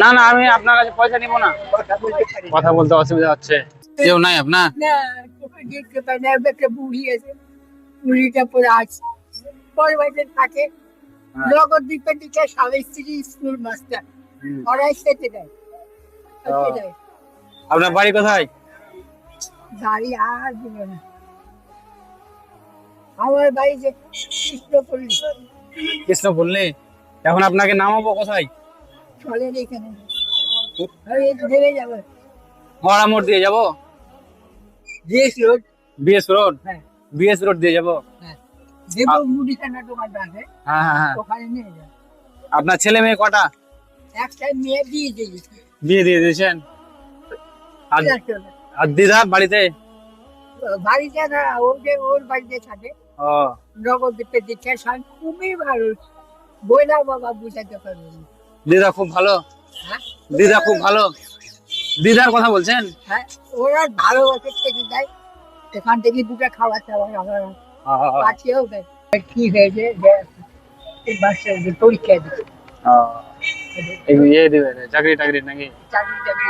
না না আমি আপনার কাছে পয়সা নিব না। কথা বলতে অসুবিধা হচ্ছে। কেউ নাই আপনার? বুড়ি আছে বুড়িটা পরে আছে বাড়িতে থাকে। হ্যাঁ। নগর দ্বীপের দিকে স্বামী স্ত্রী স্কুল মাস্টার। ওরাই সেটে দেয়। আপনার বাড়ি কোথায়? বাড়ি আর দিব না। আমার বাড়ি যে কৃষ্ণপল্লী। কৃষ্ণ বললে এখন আপনাকে নামাবো কোথায়? চলেন এখানে। আমি যাব। মরা মোড় দিয়ে যাব? GS road. BS road? হ্যাঁ। বিএস রোড দিয়ে যাব? হ্যাঁ। দেবো মুদিখানা দোকানটা আছে। হ্যাঁ হ্যাঁ হ্যাঁ। ওখানে নিয়ে যাও আপনার ছেলে মেয়ে কটা? একটা মেয়ে দিয়ে দিয়েছে। বিয়ে দিয়ে দিয়েছেন? আর দিদা বাড়িতে? বাড়িতে না ওর যে ওর বাড়িতে থাকে ও। খুবই ভালো। বইলা বাবা বুঝাতে পারব। দিদা খুব ভালো। হ্যাঁ? দিদা খুব ভালো। দিদার কথা বলছেন? হ্যাঁ ওরা ভালো ওকে খেতে থেকে দুটো খাবার টাবার আমরা পাঠিয়েও দেয়। কি হয়েছে? যে এই পরীক্ষা দিচ্ছে। ইয়ে দিবে চাকরি টাকরি নাকি? চাকরি টাকরি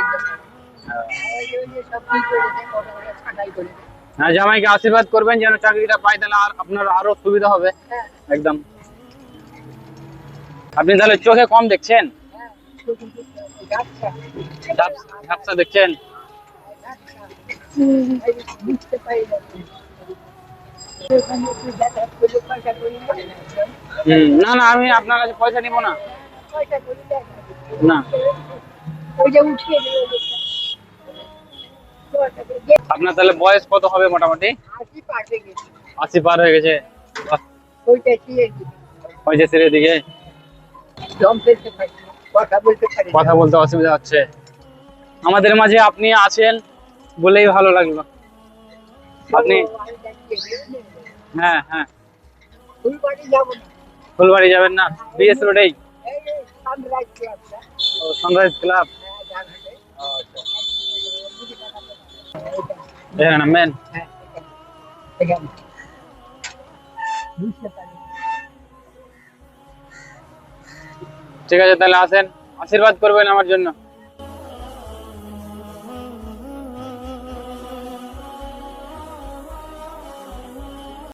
হ্যাঁ জামাইকে আশীর্বাদ করবেন যেন চাকরিটা পাই তাহলে আর আপনার আরও সুবিধা হবে। হ্যাঁ। একদম। আপনি তাহলে চোখে কম দেখছেন? ঝাপসা দেখছেন? না না। আমি আপনার কাছে পয়সা নিব না। আপনার তাহলে বয়স কত হবে মোটামুটি? আশি পার হয়ে গেছে। ওইটা পঁয়ষট্টির দিকে। কথা বলতে অসুবিধা হচ্ছে। আমাদের মাঝে আপনি আছেন বলেই ভালো লাগল। আপনি হ্যাঁ হ্যাঁ। ফুলবাড়ি যাবেন না? বিএস রোডেই? সানরাইজ ক্লাব হ্যাঁ, জানহাটে। এখানে নামবেন? হ্যাঁ, ঠিক আছে তাহলে আসেন। আশীর্বাদ করবেন আমার জন্য।